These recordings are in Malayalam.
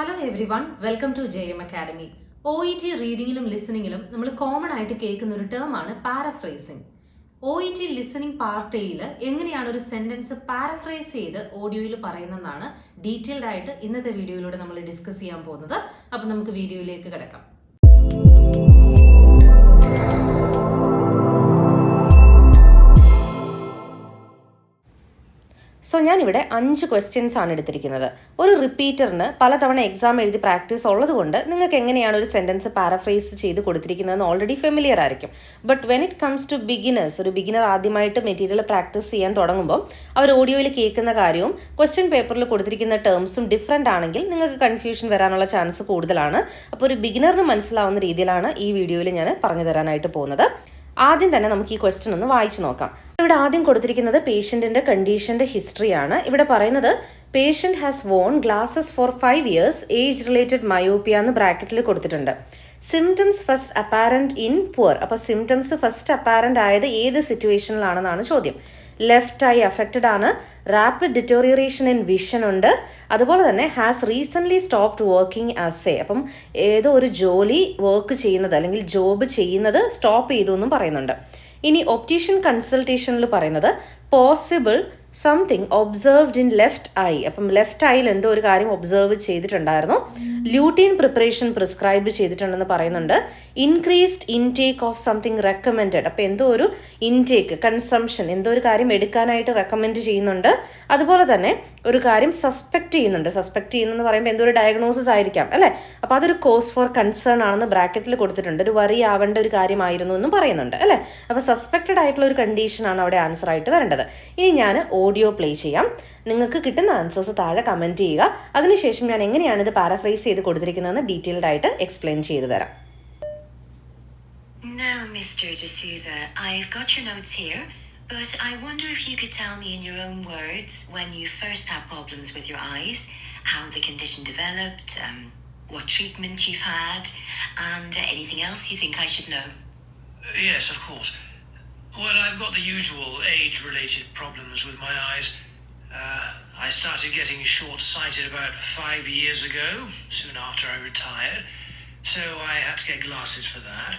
Hello everyone welcome to J M academy O E T റീഡിങ്ങിലും ലിസണിങ്ങിലും നമ്മൾ കോമൺ ആയിട്ട് കേൾക്കുന്ന ഒരു ടേം ആണ് paraphrasing O E T listening part എയിൽ എങ്ങനെയാണ് ഒരു സെന്റൻസ് പാരഫ്രൈസ് ചെയ്ത് ഓഡിയോയിൽ പറയുന്നതെന്നാണ് ഡീറ്റെയിൽഡ് ആയിട്ട് ഇന്നത്തെ വീഡിയോയിലൂടെ നമ്മൾ ഡിസ്കസ് ചെയ്യാൻ പോകുന്നത്. അപ്പം നമുക്ക് വീഡിയോയിലേക്ക് കിടക്കാം. സോ ഞാനിവിടെ അഞ്ച് ക്വസ്റ്റ്യൻസ് ആണ് എടുത്തിരിക്കുന്നത്. ഒരു റിപ്പീറ്ററിന് പലതവണ എക്സാം എഴുതി പ്രാക്ടീസ് ഉള്ളതുകൊണ്ട് നിങ്ങൾക്ക് എങ്ങനെയാണ് ഒരു സെന്റൻസ് പാരഫ്രൈസ് ചെയ്ത് കൊടുത്തിരിക്കുന്നതെന്ന് ഓൾറെഡി ഫെമിലിയർ ആയിരിക്കും. But when it comes to beginners ഒരു ബിഗിനർ ആദ്യമായിട്ട് മെറ്റീരിയൽ പ്രാക്ടീസ് ചെയ്യാൻ തുടങ്ങുമ്പോൾ അവർ ഓഡിയോയിൽ കേൾക്കുന്ന കാര്യവും ക്വസ്റ്റ്യൻ പേപ്പറിൽ കൊടുത്തിരിക്കുന്ന ടേംസും ഡിഫറെന്റ് ആണെങ്കിൽ നിങ്ങൾക്ക് കൺഫ്യൂഷൻ വരാനുള്ള ചാൻസ് കൂടുതലാണ്. അപ്പോൾ ഒരു ബിഗിനറിന് മനസ്സിലാവുന്ന രീതിയിലാണ് ഈ വീഡിയോയിൽ ഞാൻ പറഞ്ഞു തരാനായിട്ട് പോകുന്നത്. ആദ്യം തന്നെ നമുക്ക് ഈ ക്വസ്റ്റ്യൻ ഒന്ന് വായിച്ചു നോക്കാം. ഇവിടെ ആദ്യം കൊടുത്തിരിക്കുന്നത് പേഷ്യന്റിന്റെ കണ്ടീഷന്റെ ഹിസ്റ്ററിയാണ് ഇവിടെ പറയുന്നത് patient has worn glasses for five years age related myopia എന്ന് ബ്രാക്കറ്റിൽ കൊടുത്തിട്ടുണ്ട്. Symptoms first apparent in poor അപ്പോൾ സിംറ്റംസ് ഫസ്റ്റ് അപ്പാരന്റ് ആയത് ഏത് സിറ്റുവേഷനിലാണെന്നാണ് ചോദ്യം. ലെഫ്റ്റ് ഐ അഫക്റ്റഡ് ആണ്. റാപ്പിഡ് ഡിറ്റോറിയറേഷൻ ഇൻ വിഷൻ ഉണ്ട്. അതുപോലെ തന്നെ has recently stopped working as a അപ്പം ഏതോ ഒരു ജോലി വർക്ക് ചെയ്യുന്നത് അല്ലെങ്കിൽ ജോബ് ചെയ്യുന്നത് സ്റ്റോപ്പ് ചെയ്തു എന്നും പറയുന്നുണ്ട്. ഇനി ഒപ്റ്റീഷ്യൻ കൺസൾട്ടേഷനിൽ പറയുന്നത് possible something observed in left eye അപ്പം ലെഫ്റ്റ് ഐയിൽ എന്തോ ഒരു കാര്യം ഒബ്സർവ് ചെയ്തിട്ടുണ്ടായിരുന്നു. ല്യൂട്ടീൻ പ്രിപ്പറേഷൻ പ്രിസ്ക്രൈബ് ചെയ്തിട്ടുണ്ടെന്ന് പറയുന്നുണ്ട്. Increased intake of something recommended അപ്പം എന്തോ ഒരു ഇൻടേക്ക് കൺസംഷൻ എന്തോ ഒരു കാര്യം എടുക്കാനായിട്ട് റെക്കമെൻഡ് ചെയ്യുന്നുണ്ട്. അതുപോലെ തന്നെ ഒരു കാര്യം സസ്പെക്ട് ചെയ്യുന്നുണ്ട്. സസ്പെക്ട് ചെയ്യുന്നെന്ന് പറയുമ്പോൾ എന്തോ ഒരു ഡയഗ്നോസിസ് ആയിരിക്കാം അല്ലേ? അപ്പോൾ അതൊരു കോസ് ഫോർ കൺസേൺ ആണെന്ന് ബ്രാക്കറ്റിൽ കൊടുത്തിട്ടുണ്ട്. ഒരു വറി ആവേണ്ട ഒരു കാര്യമായിരുന്നു എന്നും പറയുന്നുണ്ട് അല്ലേ? അപ്പോൾ സസ്പെക്റ്റഡ് ആയിട്ടുള്ള ഒരു കണ്ടീഷനാണ് അവിടെ ആൻസർ ആയിട്ട് വരേണ്ടത്. ഇനി ഞാൻ ഓഡിയോ പ്ലേ ചെയ്യാം നിങ്ങൾക്ക് കിട്ടുന്ന ആൻസേഴ്സ് താഴെ കമന്റ് ചെയ്യുക അതിനുശേഷം ഞാൻ എങ്ങനെയാണ് ഇത് പാരഫ്രൈസ് ചെയ്ത് കൊടുത്തിരിക്കുന്നതെന്ന് ഡീറ്റെയിൽഡ് ആയിട്ട് എക്സ്പ്ലെയിൻ ചെയ്തു തരാം Now, Mr. D'Souza, I've got your notes here, but I wonder if you could tell me in your own words when you first had problems with your eyes, how the condition developed, um, what treatment you've had, and uh, anything else you think I should know. Yes, of course. Well, I've got the usual age related problems with my eyes. Uh, I started getting short sighted about five years ago, soon after I retired, so I had to get glasses for that.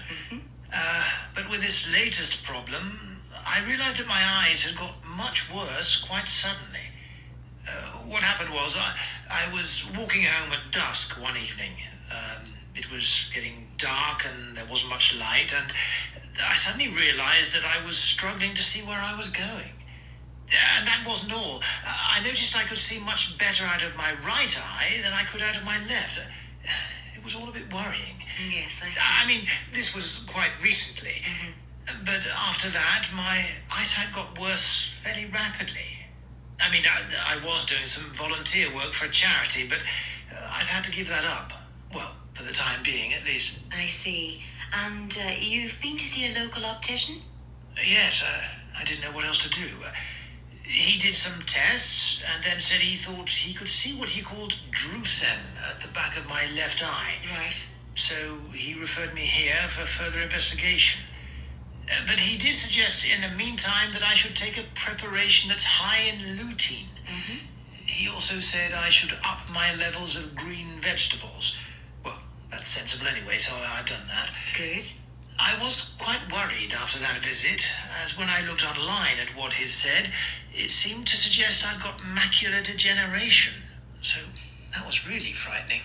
Uh, but with this latest problem, I realized that my eyes had got much worse quite suddenly. What happened was I, I was walking home at dusk one evening. Um, it was getting dark and there wasn't much light, and I suddenly realized that I was struggling to see where I was going. And that wasn't all. I noticed I could see much better out of my right eye than I could out of my left. It was all a bit worrying. Yes, I see. I mean, this was quite recently. But after that, my eyesight got worse fairly rapidly. I mean, I, I was doing some volunteer work for a charity, but uh, I've had to give that up. Well, for the time being, at least. I see. And uh, you've been to see a local optician? Yes, uh, I didn't know what else to do. Uh, he did some tests and then said he thought he could see what he called drusen at the back of my left eye. Right. So he referred me here for further investigation. Uh, but he did suggest in the meantime that I should take a preparation that's high in lutein. He also said I should up my levels of green vegetables. Well, that's sensible anyway, so I've done that. Good. I was quite worried after that visit, as when I looked online at what he said, it seemed to suggest I'd got macular degeneration. So that was really frightening.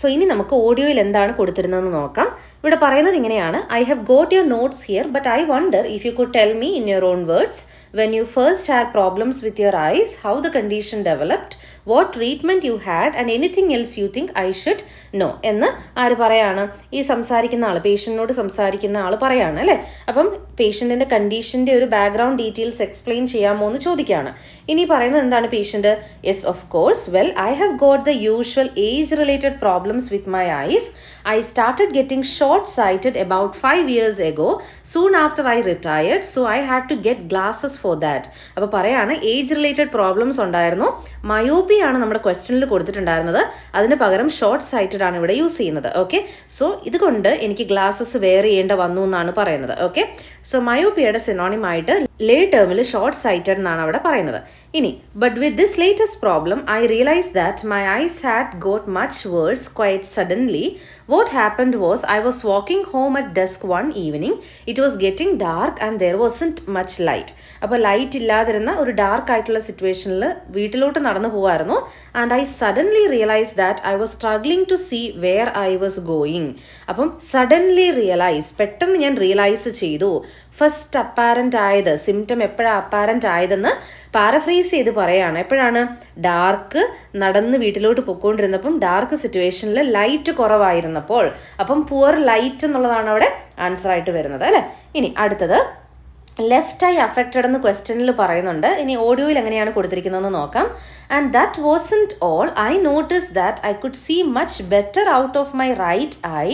So ഇനി നമുക്ക് ഓഡിയോയിൽ എന്താണ് കൊടുത്തിരുന്നതെന്ന് നോക്കാം ഇവിടെ പറയുന്നത് ഇങ്ങനെയാണ്. I have got your notes here but I wonder if you could tell me in your own words when you first had problems with your eyes how the condition developed what treatment you had and anything else you think I should know എന്ന് ആര് പറയാണ്? ഈ സംസാരിക്കുന്ന ആൾ പേഷ്യന്റിനോട് സംസാരിക്കുന്ന ആൾ പറയാണ് അല്ലേ? അപ്പം പേഷ്യന്റിന്റെ കണ്ടീഷന്റെ ഒരു ബാക്ക്ഗ്രൗണ്ട് ഡീറ്റെയിൽസ് എക്സ്പ്ലെയിൻ ചെയ്യാമോ എന്ന് ചോദിക്കുകയാണ്. ഇനി പറയുന്നത് എന്താണ് patient yes of course well I have got the usual age related problems with my eyes I started getting short sighted about five years ago soon after I retired so I had to get glasses for that അപ്പോൾ പറയാണ് ഏജ് റിലേറ്റഡ് പ്രോബ്ലംസ് ഉണ്ടായിരുന്നു. മയോപ്പി ആണ് നമ്മുടെ ക്വസ്റ്റനിൽ കൊടുത്തിട്ടുണ്ടായിരുന്നത്. അതിന് പകരം ഷോർട്ട് സൈറ്റഡ് ആണ് ഇവിടെ യൂസ് ചെയ്യുന്നത്. ഓക്കെ സോ ഇതുകൊണ്ട് എനിക്ക് ഗ്ലാസസ് വെയർ ചെയ്യേണ്ട വന്നു എന്നാണ് പറയുന്നത്. ഓക്കെ സോ മയോപ്പിയുടെ സിനോണിമായിട്ട് ലേ ടേമിൽ ഷോർട്ട് സൈറ്റഡ് എന്നാണ് അവിടെ പറയുന്നത്. ഇനി but with this latest problem I realise that my eyes had got much worse quite suddenly what happened was I was walking home at dusk one evening it was getting dark and there wasn't much light അപ്പോൾ ലൈറ്റ് ഇല്ലാതിരുന്ന ഒരു ഡാർക്ക് ആയിട്ടുള്ള സിറ്റുവേഷനിൽ വീട്ടിലോട്ട് നടന്നു പോകുമായിരുന്നു and I suddenly realise that I was struggling to see where I was going അപ്പം സഡൻലി റിയലൈസ് പെട്ടെന്ന് ഞാൻ റിയലൈസ് ചെയ്തു. ഫസ്റ്റ് അപ്പാരന്റ് ആയത് സിംറ്റം എപ്പോഴാണ് അപ്പാരന്റ് ആയതെന്ന് പാരഫ്രൈസ് ചെയ്ത് പറയാണ്. എപ്പോഴാണ്? ഡാർക്ക് നടന്ന് വീട്ടിലോട്ട് പൊക്കോണ്ടിരുന്നപ്പം ഡാർക്ക് സിറ്റുവേഷനിൽ ലൈറ്റ് കുറവായിരുന്നപ്പോൾ. അപ്പം പുവർ ലൈറ്റ് എന്നുള്ളതാണ് അവിടെ ആൻസർ ആയിട്ട് വരുന്നത് അല്ലേ? ഇനി അടുത്തത്. ലെഫ്റ്റ് ഐ അഫക്റ്റഡ് എന്ന് ക്വസ്റ്റ്യനിൽ പറയുന്നുണ്ട്. ഇനി ഓഡിയോയിൽ എങ്ങനെയാണ് കൊടുത്തിരിക്കുന്നതെന്ന് നോക്കാം. And that wasn't all I noticed that I could see much better out of my right eye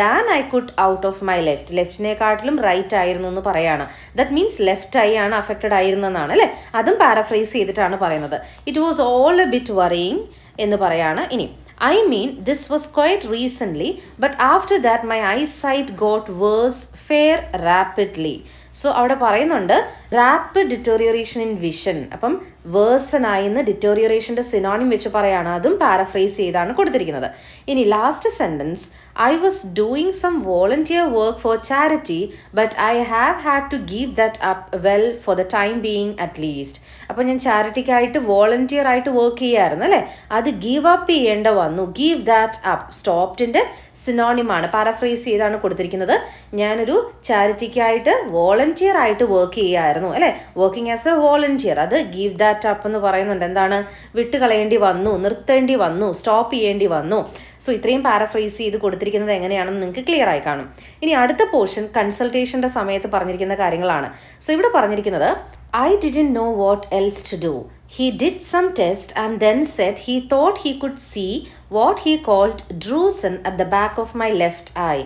than I could out of my left ലെഫ്റ്റിനെക്കാട്ടിലും right ആയിരുന്നു എന്ന് പറയാണ്. ദറ്റ് മീൻസ് ലെഫ്റ്റ് ഐ ആണ് അഫക്റ്റഡ് ആയിരുന്നെന്നാണ് അല്ലേ? അതും പാരഫ്രൈസ് ചെയ്തിട്ടാണ് പറയുന്നത്. It was all a bit worrying എന്ന് പറയാണ്. ഇനി I mean this was was recently but after that my eye sight got worse fair rapidly. So അവിടെ പറയുന്നുണ്ട് റാപ്പിഡ് ഡിറ്റോറിയറേഷൻ ഇൻ വിഷൻ അപ്പം വേഴ്സൺ ആയിന്ന് ഡിറ്റോറിയറേഷന്റെ സിനോണിം വെച്ച് പറയാണ്. അതും പാരഫ്രൈസ് ചെയ്താണ് കൊടുത്തിരിക്കുന്നത്. ഇനി last sentence I was doing some volunteer work for charity but I have had to give that up well for the time being at least അപ്പോൾ ഞാൻ ചാരിറ്റിക്കായിട്ട് വോളണ്ടിയർ ആയിട്ട് വർക്ക് ചെയ്യായിരുന്നു അല്ലേ? അത് ഗീവ് അപ്പ് ചെയ്യേണ്ട വന്നു. ഗീവ് ദാറ്റ് അപ്പ് സ്റ്റോപ്റ്റിന്റെ സിനോണിമാണ് പാരഫ്രൈസ് ചെയ്താണ് കൊടുത്തിരിക്കുന്നത്. ഞാനൊരു ചാരിറ്റിക്കായിട്ട് വോളണ്ടിയർ ആയിട്ട് വർക്ക് ചെയ്യായിരുന്നു അല്ലേ? വർക്കിംഗ് ആസ് എ വോളണ്ടിയർ അത് ഗീവ് ദാറ്റ് അപ്പ് എന്ന് പറയുന്നുണ്ട്. എന്താണ്? വിട്ടുകളയേണ്ടി വന്നു നിർത്തേണ്ടി വന്നു സ്റ്റോപ്പ് ചെയ്യേണ്ടി വന്നു. സോ ഇത്രയും പാരഫ്രൈസ് ചെയ്ത് കൊടുത്തിരിക്കുന്നത് എങ്ങനെയാണെന്ന് നിങ്ങൾക്ക് ക്ലിയർ ആയി കാണും. ഇനി അടുത്ത പോർഷൻ കൺസൾട്ടേഷന്റെ സമയത്ത് പറഞ്ഞിരിക്കുന്ന കാര്യങ്ങളാണ്. സോ ഇവിടെ പറഞ്ഞിരിക്കുന്നത് I didn't know what else to do he did some test and then said he thought he could see what he called drusen at the back of my left eye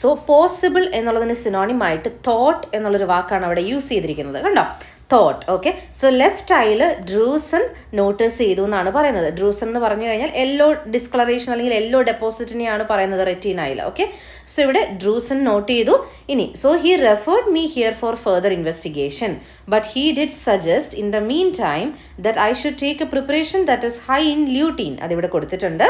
so possible എന്നുള്ളതിന് സിനോണിമായിട്ട് തോട്ട് എന്നുള്ളൊരു വാക്കാണ് അവിടെ യൂസ് ചെയ്തിരിക്കുന്നത്. കണ്ടോ? തോട്ട് ഓക്കെ സോ ലെഫ്റ്റ് ഐയിൽ ഡ്രൂസൺ നോട്ടീസ് ചെയ്തു എന്നാണ് പറയുന്നത്. ഡ്രൂസൺ എന്ന് പറഞ്ഞു കഴിഞ്ഞാൽ യെല്ലോ ഡിസ്കളറേഷൻ അല്ലെങ്കിൽ യെല്ലോ ഡെപ്പോസിറ്റിനെയാണ് പറയുന്നത് റെറ്റീനയിൽ ഓക്കെ സോ ഇവിടെ ഡ്രൂസൺ നോട്ട് ചെയ്തു. ഇനി so he referred me here for further investigation but he did suggest in the meantime that I should take a preparation that is high in lutein അതിവിടെ കൊടുത്തിട്ടുണ്ട്.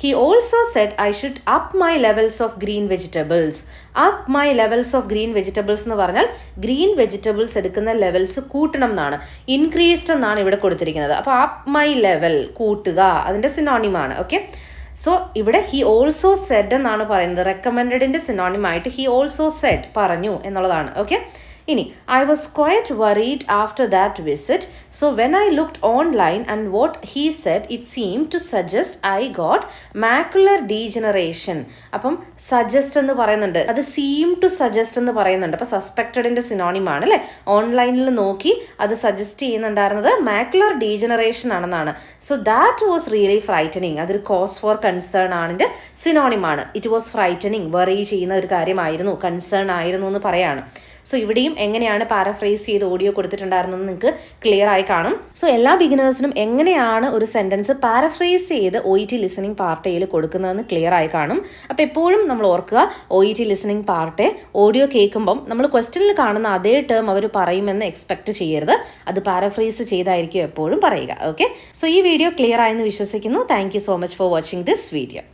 He also said I should up my levels of green vegetables up my levels of green vegetables എന്ന് പറഞ്ഞാൽ ഗ്രീൻ വെജിറ്റബിൾസ് എടുക്കുന്ന ലെവൽസ് കൂട്ടണം എന്നാണ്. ഇൻക്രീസ്ഡ് എന്നാണ് ഇവിടെ കൊടുത്തിരിക്കുന്നത്. അപ്പോൾ അപ്പ് മൈ ലെവൽ കൂട്ടുക അതിന്റെ സിനോണിമാണ് ഓക്കെ സോ ഇവിടെ ഹി ഓൾസോ സെഡ് എന്നാണ് പറയുന്നത്. റെക്കമെൻഡഡിന്റെ സിനോണിമായിട്ട് ഹി ഓൾസോ സെഡ് പറഞ്ഞു എന്നുള്ളതാണ് ഓക്കെ ഇനി I was quite worried after that visit so when I looked online and what he said it seem to suggest I got macular degeneration അപ്പം സജസ്റ്റ് എന്ന് പറയുന്നുണ്ട്. അത് സീം ടു സജസ്റ്റ് എന്ന് പറയുന്നുണ്ട്. അപ്പോൾ സസ്പെക്റ്റഡിന്റെ സിനോണിമാണ് അല്ലേ? ഓൺലൈനിൽ നോക്കി അത് സജസ്റ്റ് ചെയ്യുന്നുണ്ടായിരുന്നത് മാക്കുലർ ഡീജനറേഷൻ ആണെന്നാണ്. So that was really frightening അതൊരു കോസ് ഫോർ കൺസേൺ ആണിന്റെ സിനോണിമാണ് ഇറ്റ് വാസ് ഫ്രൈറ്റനിങ് വറി ചെയ്യുന്ന ഒരു കാര്യമായിരുന്നു. കൺസേൺ ആയിരുന്നു എന്ന് പറയാണ്. സോ ഇവിടെയും എങ്ങനെയാണ് പാരഫ്രൈസ് ചെയ്ത് ഓഡിയോ കൊടുത്തിട്ടുണ്ടായിരുന്നത് നിങ്ങൾക്ക് ക്ലിയർ ആയി കാണും. സോ എല്ലാ ബിഗിനേഴ്സിനും എങ്ങനെയാണ് ഒരു സെന്റൻസ് പാരഫ്രൈസ് ചെയ്ത് ഒ ഇ ടി ലിസണിങ് പാർട്ടയിൽ കൊടുക്കുന്നതെന്ന് ക്ലിയർ ആയി കാണും. അപ്പോൾ എപ്പോഴും നമ്മൾ ഓർക്കുക ഒ ഇ ടി ലിസണിങ് പാർട്ടി ഓഡിയോ കേൾക്കുമ്പം നമ്മൾ ക്വസ്റ്റനിൽ കാണുന്ന അതേ ടേം അവർ പറയുമെന്ന് എക്സ്പെക്ട് ചെയ്യരുത്. അത് പാരഫ്രൈസ് ചെയ്തായിരിക്കും എപ്പോഴും പറയുക. ഓക്കെ സോ ഈ വീഡിയോ ക്ലിയർ ആയെന്ന് വിശ്വസിക്കുന്നു. Thank you so much for watching this video